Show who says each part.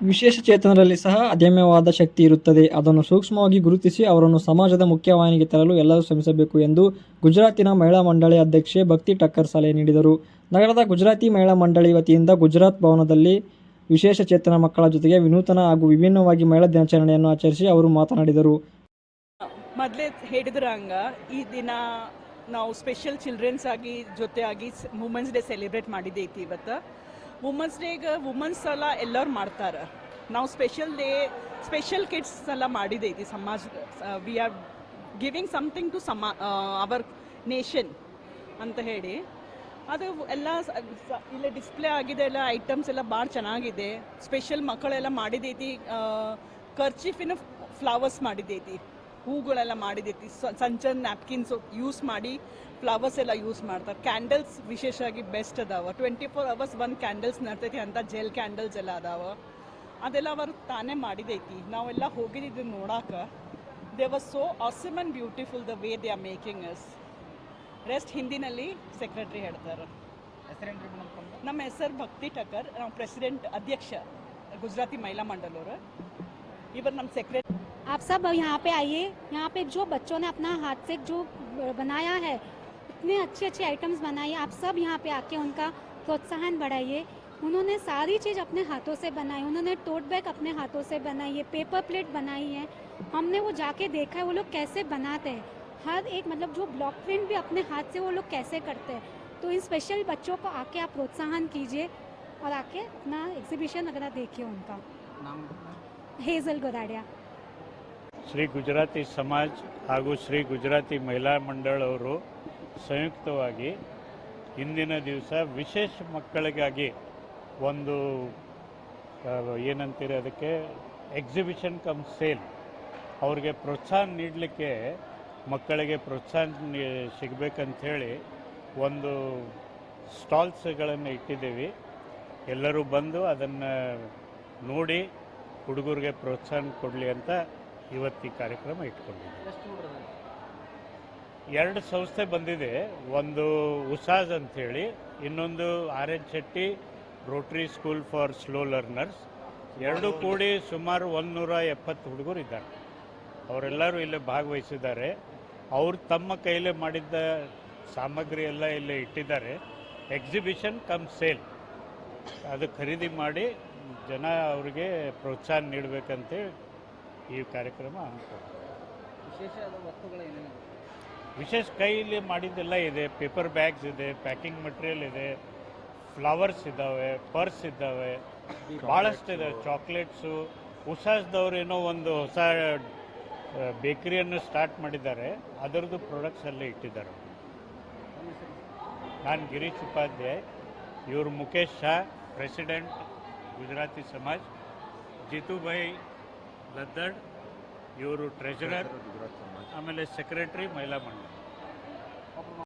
Speaker 1: ವಿಶೇಷ ಚೇತನರಲ್ಲಿ ಸಹ ಅದಮ್ಯವಾದ ಶಕ್ತಿ ಇರುತ್ತದೆ. ಅದನ್ನು ಸೂಕ್ಷ್ಮವಾಗಿ ಗುರುತಿಸಿ ಅವರನ್ನು ಸಮಾಜದ ಮುಖ್ಯವಾಹಿನಿಗೆ ತರಲು ಎಲ್ಲರೂ ಶ್ರಮಿಸಬೇಕು ಎಂದು ಗುಜರಾತಿನ ಮಹಿಳಾ ಮಂಡಳಿ ಅಧ್ಯಕ್ಷೆ ಭಕ್ತಿ ಟಕ್ಕರ್ ಸಲಹೆ ನೀಡಿದರು. ನಗರದ ಗುಜರಾತಿ ಮಹಿಳಾ ಮಂಡಳಿ ವತಿಯಿಂದ ಗುಜರಾತ್ ಭವನದಲ್ಲಿ ವಿಶೇಷ ಚೇತನ ಮಕ್ಕಳ ಜೊತೆಗೆ ವಿನೂತನ ಹಾಗೂ ವಿಭಿನ್ನವಾಗಿ ಮಹಿಳಾ ದಿನಾಚರಣೆಯನ್ನು ಆಚರಿಸಿ ಅವರು ಮಾತನಾಡಿದರು.
Speaker 2: ಮೊದಲೇ ಹೇಳಿದ್ರಂಗ ಈ ದಿನ ನಾವು ಸ್ಪೆಷಲ್ ಚಿಲ್ಡ್ರನ್ಸ್ ಆಗಿ ಜೊತೆಯಾಗಿ ವುಮೆನ್ಸ್ ಡೇ ಸೆಲೆಬ್ರೇಟ್ ಮಾಡಿದ್ದೈತಿ ಇವತ್ತು. ವುಮೆನ್ಸ್ ಡೇಗೆ ವುಮನ್ಸ್ ಎಲ್ಲ ಎಲ್ಲರೂ ಮಾಡ್ತಾರೆ. ನಾವು ಸ್ಪೆಷಲ್ ಡೇ ಸ್ಪೆಷಲ್ ಕಿಡ್ಸ್ ಎಲ್ಲ ಮಾಡಿದ್ದೈತಿ ಸಮಾಜ we are giving something to ಸಮಾ ಅವರ್ ನೇಷನ್ ಅಂತ ಹೇಳಿ. ಅದು ಎಲ್ಲ ಇಲ್ಲೇ ಡಿಸ್ಪ್ಲೇ ಆಗಿದೆ, ಎಲ್ಲ ಐಟಮ್ಸ್ ಎಲ್ಲ ಭಾಳ ಚೆನ್ನಾಗಿದೆ. ಸ್ಪೆಷಲ್ ಮಕ್ಕಳೆಲ್ಲ ಮಾಡಿದೈತಿ ಕರ್ಚಿಫಿನ ಫ್ಲವರ್ಸ್ ಮಾಡಿದೈತಿ. ಹೂಗಳೆಲ್ಲ ಮಾಡಿದೈತಿ ಸಂಚನ್ ನ್ಯಾಪ್ಕಿನ್ಸ್ ಯೂಸ್ ಮಾಡಿ ಫ್ಲವರ್ಸ್ ಎಲ್ಲ ಯೂಸ್ ಮಾಡ್ತಾರೆ. ಕ್ಯಾಂಡಲ್ಸ್ ವಿಶೇಷವಾಗಿ ಬೆಸ್ಟ್ ಅದಾವ. Twenty four hours one candles ನಡ್ತೈತಿ ಅಂತ ಜೆಲ್ ಕ್ಯಾಂಡಲ್ಸ್ ಎಲ್ಲ ಅದಾವ. ಅದೆಲ್ಲ ಅವರು ತಾನೇ ಮಾಡಿದೈತಿ. ನಾವೆಲ್ಲ ಹೋಗಿದ್ದು ನೋಡಾಕ they was so awesome and beautiful the way they are making us rest ಹಿಂದಿನಲ್ಲಿ secretary ಹೇಳ್ತಾರೆ. ನಮ್ಮ ಹೆಸರು ಭಕ್ತಿ ಟಕರ್ ನಾವು ಪ್ರೆಸಿಡೆಂಟ್ ಅಧ್ಯಕ್ಷ ಗುಜರಾತಿ ಮಹಿಳಾ ಮಂಡಲವರು ಇವರು ನಮ್ಮ ಸೆಕ್ರೆಟರಿ
Speaker 3: आप सब यहाँ पे आइए। यहाँ पे जो बच्चों ने अपना हाथ से जो बनाया है इतने अच्छे अच्छे आइटम्स बनाए आप सब यहाँ पे आके उनका प्रोत्साहन बढ़ाइए। उन्होंने सारी चीज़ अपने हाथों से बनाई उन्होंने टोट बैग अपने हाथों से बनाई है पेपर प्लेट बनाई है। हमने वो जाके देखा है वो लोग कैसे बनाते हैं। हर एक मतलब जो ब्लॉक प्रिंट भी अपने हाथ से वो लोग कैसे करते हैं। तो इन स्पेशल बच्चों को आके आप प्रोत्साहन कीजिए और आके अपना एग्जीबिशन वगैरह देखिए उनका। हेजल गोदाडिया
Speaker 4: ಶ್ರೀ ಗುಜರಾತಿ ಸಮಾಜ್ ಹಾಗೂ ಶ್ರೀ ಗುಜರಾತಿ ಮಹಿಳಾ ಮಂಡಳವರು ಸಂಯುಕ್ತವಾಗಿ ಇಂದಿನ ದಿವಸ ವಿಶೇಷ ಮಕ್ಕಳಿಗಾಗಿ ಒಂದು ಏನಂತೀರಿ ಅದಕ್ಕೆ ಎಕ್ಸಿಬಿಷನ್ ಕಮ್ ಸೇಲ್ ಅವ್ರಿಗೆ ಪ್ರೋತ್ಸಾಹ ನೀಡಲಿಕ್ಕೆ ಮಕ್ಕಳಿಗೆ ಪ್ರೋತ್ಸಾಹ ಸಿಗಬೇಕಂಥೇಳಿ ಒಂದು ಸ್ಟಾಲ್ಸ್ಗಳನ್ನು ಇಟ್ಟಿದ್ದೀವಿ. ಎಲ್ಲರೂ ಬಂದು ಅದನ್ನು ನೋಡಿ ಹುಡುಗರಿಗೆ ಪ್ರೋತ್ಸಾಹ ಕೊಡಲಿ ಅಂತ ಇವತ್ತು ಈ ಕಾರ್ಯಕ್ರಮ ಇಟ್ಕೊಂಡಿದ್ದೀವಿ ಎರಡು ಸಂಸ್ಥೆ ಬಂದಿದೆ. ಒಂದು ಉಸಾಜ್ ಅಂಥೇಳಿ ಇನ್ನೊಂದು R N Shetty rotary school for slow learners ಎರಡು ಕೂಡಿ ಸುಮಾರು ಒಂದುನೂರ ಎಪ್ಪತ್ತು ಹುಡುಗರು ಇದ್ದಾರೆ. ಅವರೆಲ್ಲರೂ ಇಲ್ಲೇ ಭಾಗವಹಿಸಿದ್ದಾರೆ. ಅವರು ತಮ್ಮ ಕೈಲೇ ಮಾಡಿದ್ದ ಸಾಮಗ್ರಿ ಎಲ್ಲ ಇಲ್ಲಿ ಇಟ್ಟಿದ್ದಾರೆ. ಎಕ್ಸಿಬಿಷನ್ ಕಮ್ ಸೇಲ್ ಅದು ಖರೀದಿ ಮಾಡಿ ಜನ ಅವರಿಗೆ ಪ್ರೋತ್ಸಾಹ ನೀಡಬೇಕಂತೇಳಿ ಈ ಕಾರ್ಯಕ್ರಮ ಹಮ್ಮಿಕೊಂಡು ವಿಶೇಷ ಕೈಯಲ್ಲಿ ಮಾಡಿದ್ದೆಲ್ಲ ಇದೆ. ಪೇಪರ್ ಬ್ಯಾಗ್ಸ್ ಇದೆ ಪ್ಯಾಕಿಂಗ್ ಮಟೀರಿಯಲ್ ಇದೆ ಫ್ಲವರ್ಸ್ ಇದ್ದಾವೆ ಪರ್ಸ್ ಇದ್ದಾವೆ ಭಾಳಷ್ಟು ಇದೆ. ಚಾಕ್ಲೇಟ್ಸು. ಉಸಾಸ್ದವ್ರು ಏನೋ ಒಂದು ಹೊಸ ಬೇಕರಿಯನ್ನು ಸ್ಟಾರ್ಟ್ ಮಾಡಿದ್ದಾರೆ. ಅದರದ್ದು ಪ್ರಾಡಕ್ಟ್ಸ್ ಎಲ್ಲ ಇಟ್ಟಿದ್ದಾರೆ. ನಾನು ಗಿರೀಶ್ ಉಪಾಧ್ಯಾಯ. ಇವರು ಮುಖೇಶ್ ಶಾ ಪ್ರೆಸಿಡೆಂಟ್ ಗುಜರಾತಿ ಸಮಾಜ್. ಜಿತುಭಾಯ್ ಲದ್ದಡ್ ಇವರು ಟ್ರೆಜರರ್ ಆಮೇಲೆ ಸೆಕ್ರೆಟರಿ ಮಹಿಳಾ ಮಂಡಳಿ.